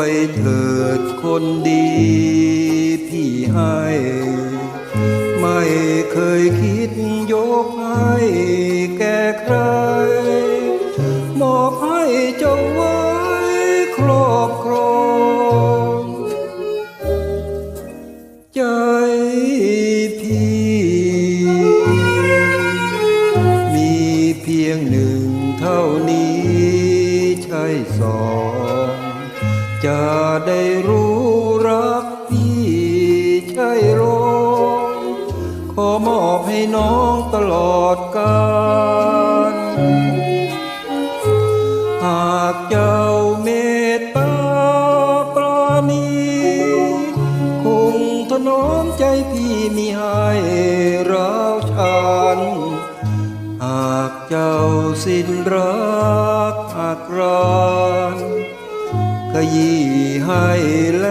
ไปเถิดคนดีพี่ให้ ไม่เคยคิดยกให้แก่ใคร มอบให้เจ้าไว้ครอบครองใจพี่มีเพียงหนึ่งเท่านี้ใช่สอง จะได้รู้รักพี่ใช่รองขอมอบให้น้องตลอดกาลหากเจ้าเมตตาปราณีคงถนอมใจพี่มีให้ราวชานหากเจ้าสิ้นรักหักราน ก็ยี่ให้แล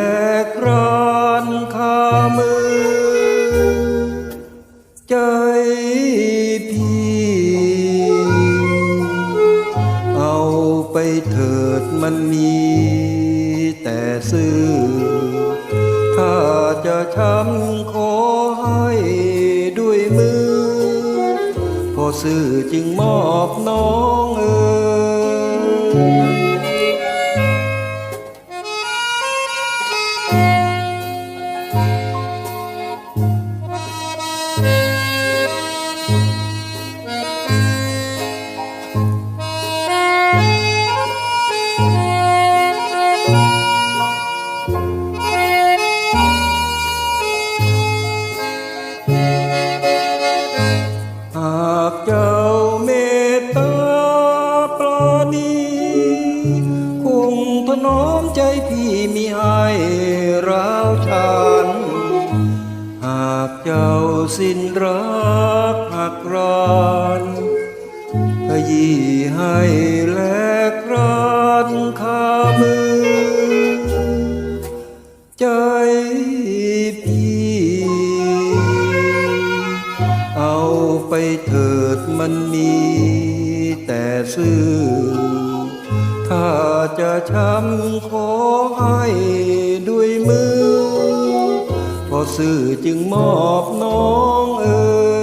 กรานคามือ ใจพี่เอาไปเถิดมันมีแต่ซื่อ ถ้าจะช้ำขอให้ด้วยมือ พอซื่อจึงมอบน้องเอ๋ พี่มีให้ร้าวชานหากเจ้าสิ้นรักหักรานขยี้ให้แลกรานคามือ ใจพี่เอาไปเถิดมันมีแต่ซื่อ จะช้ำขอให้ด้วยมือ พอสื่อจึงมอบน้องเอ๋ย